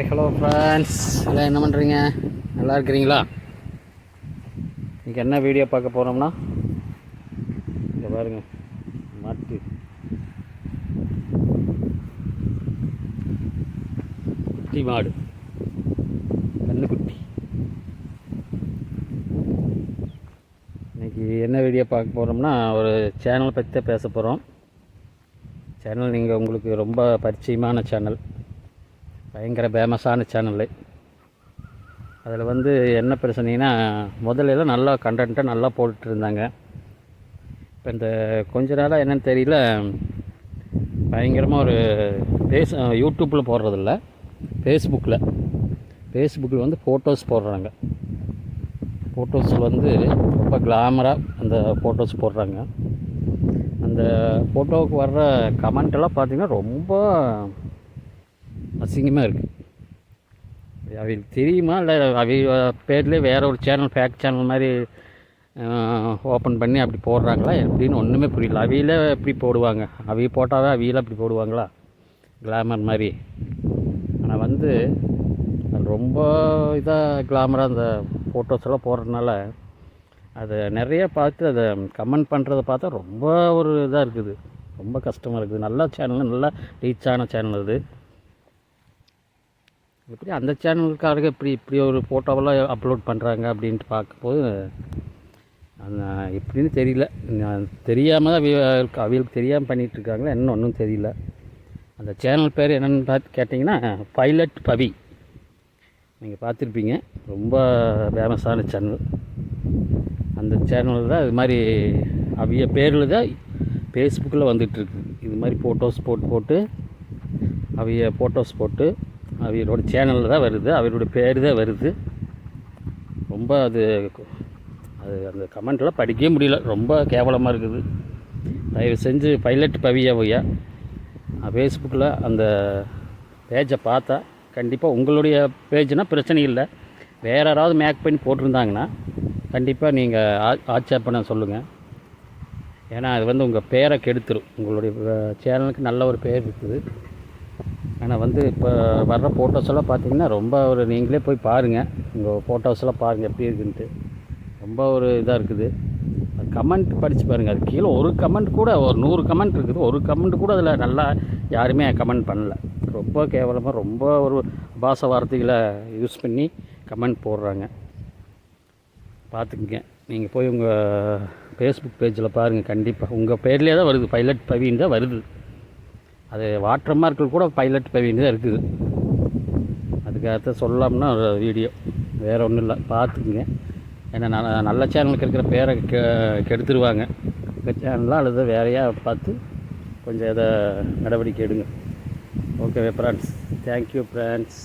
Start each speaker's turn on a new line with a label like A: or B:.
A: Hello friends எல்லாம் என்ன பண்ணுறீங்க நல்லா இருக்கிறீங்களா? இன்றைக்கி என்ன வீடியோ பார்க்க போகிறோம்னா இங்கே பாருங்க மாட்டு. குட்டி மாடு. கண்ணுக்குட்டி இன்னைக்கு என்ன வீடியோ பார்க்க போகிறோம்னா ஒரு சேனல் பற்றி தான் பேச போகிறோம் சேனல் நீங்கள் உங்களுக்கு ரொம்ப பரிச்சயமான சேனல் பயங்கர ஃபேமஸான சேனலு அதில் வந்து என்ன பிரச்சனைனா முதல்ல நல்லா கண்டென்ட்டாக நல்லா போட்டுட்டு இருந்தாங்க. இப்போ இந்த கொஞ்ச நாளாக என்னென்னு தெரியல பயங்கரமாக ஒரு ஃபேஸ் யூடியூப்பில் போடுறதில்ல ஃபேஸ்புக்கில் ஃபேஸ்புக்கில் வந்து ஃபோட்டோஸ் போடுறாங்க. ஃபோட்டோஸ் வந்து ரொம்ப கிளாமராக அந்த ஃபோட்டோஸ் போடுறாங்க. அந்த ஃபோட்டோவுக்கு வர்ற கமெண்ட் எல்லாம் ரொம்ப அசிங்கமாக இருக்குது அவங்களுக்கு தெரியுமா? இல்லை அவங்க பேர்லேயே வேறு ஒரு சேனல் ஃபேக் சேனல் மாதிரி ஓப்பன் பண்ணி அப்படி போடுறாங்களா எப்படின்னு ஒன்றுமே புரியல. அவியில் எப்படி போடுவாங்க? அவைய போட்டாவே அவியில் அப்படி போடுவாங்களா? கிளாமர் மாதிரி. ஆனால் வந்து அது ரொம்ப இதாக கிளாமராக அந்த ஃபோட்டோஸ் எல்லாம் போடுறதுனால அதை நிறைய பார்த்து அதை கமெண்ட் பண்ணுறத பார்த்தா ரொம்ப ஒரு இதாக இருக்குது. ரொம்ப கஷ்டமாக இருக்குது. நல்ல சேனல் நல்லா ரீச் ஆன சேனல் அது. எப்படி அந்த சேனலுக்காரங்க இப்படி இப்படி ஒரு ஃபோட்டோவெல்லாம் அப்லோட் பண்ணுறாங்க அப்படின்ட்டு பார்க்கும்போது அந்த எப்படின்னு தெரியல. தெரியாமல் தான் அவங்களுக்கு அவிகளுக்கு தெரியாமல் பண்ணிகிட்ருக்காங்களா என்ன ஒன்றும் தெரியல. அந்த சேனல் பேர் என்னென்னு பார்த்து கேட்டிங்கன்னா பைலட் பவி நீங்கள் பார்த்துருப்பீங்க. ரொம்ப ஃபேமஸான சேனல் அந்த சேனலில் தான் இது மாதிரி அவிய பேரில் தான் ஃபேஸ்புக்கில் வந்துட்டுருக்கு இது மாதிரி ஃபோட்டோஸ் போட்டு போட்டு அவிய ஃபோட்டோஸ் போட்டு அவரோட சேனலில் தான் வருது அவரோட பேர் தான் வருது. ரொம்ப அது அது அந்த கமெண்ட்லாம் படிக்கவே முடியல. ரொம்ப கேவலமாக இருக்குது. தயவு செஞ்சு பைலட் பவியாவையா ஃபேஸ்புக்கில் அந்த பேஜை பார்த்தா கண்டிப்பாக உங்களுடைய பேஜ்னால் பிரச்சனை இல்லை. வேறு யாராவது மேக் பண்ணி போட்டிருந்தாங்கன்னா கண்டிப்பாக நீங்கள் ஆ ஆட்சேபனை சொல்லுங்கள் ஏன்னா அது வந்து உங்கள் பேரை கெடுத்துரும். உங்களுடைய சேனலுக்கு நல்ல ஒரு பேர் இருக்குது. ஆனால் வந்து இப்போ வர்ற ஃபோட்டோஸ் எல்லாம் பார்த்தீங்கன்னா ரொம்ப ஒரு நீங்களே போய் பாருங்கள் உங்கள் ஃபோட்டோஸ் எல்லாம் பாருங்கள் எப்படி இருக்குன்ட்டு. ரொம்ப ஒரு இதாக இருக்குது. கமெண்ட் படித்து பாருங்கள் அது கீழே ஒரு கமெண்ட் கூட ஒரு நூறு கமெண்ட் இருக்குது. ஒரு கமெண்ட் கூட அதில் நல்லா யாருமே கமெண்ட் பண்ணல. ரொம்ப கேவலமாக ரொம்ப ஒரு பாச வார்த்தைகளை யூஸ் பண்ணி கமெண்ட் போடுறாங்க. பார்த்துக்குங்க நீங்கள் போய் உங்கள் ஃபேஸ்புக் பேஜில் பாருங்கள் கண்டிப்பாக உங்கள் பேர்லேயே தான் வருது. பைலட் பவின்னு தான் வருது. அது வாட்டர் மார்க்கில் கூட பைலட் பவின்னு தான் இருக்குது. அதுக்காக சொல்லலாம்னா வீடியோ வேறு ஒன்றும் இல்லை பார்த்துக்குங்க. ஏன்னா நான் நல்ல சேனலுக்கு இருக்கிற பேரை கெ கெடுத்துருவாங்க. சேனலாக அல்லது வேறையாக பார்த்து கொஞ்சம் இதை நடவடிக்கை எடுங்க. Okay friends thank you friends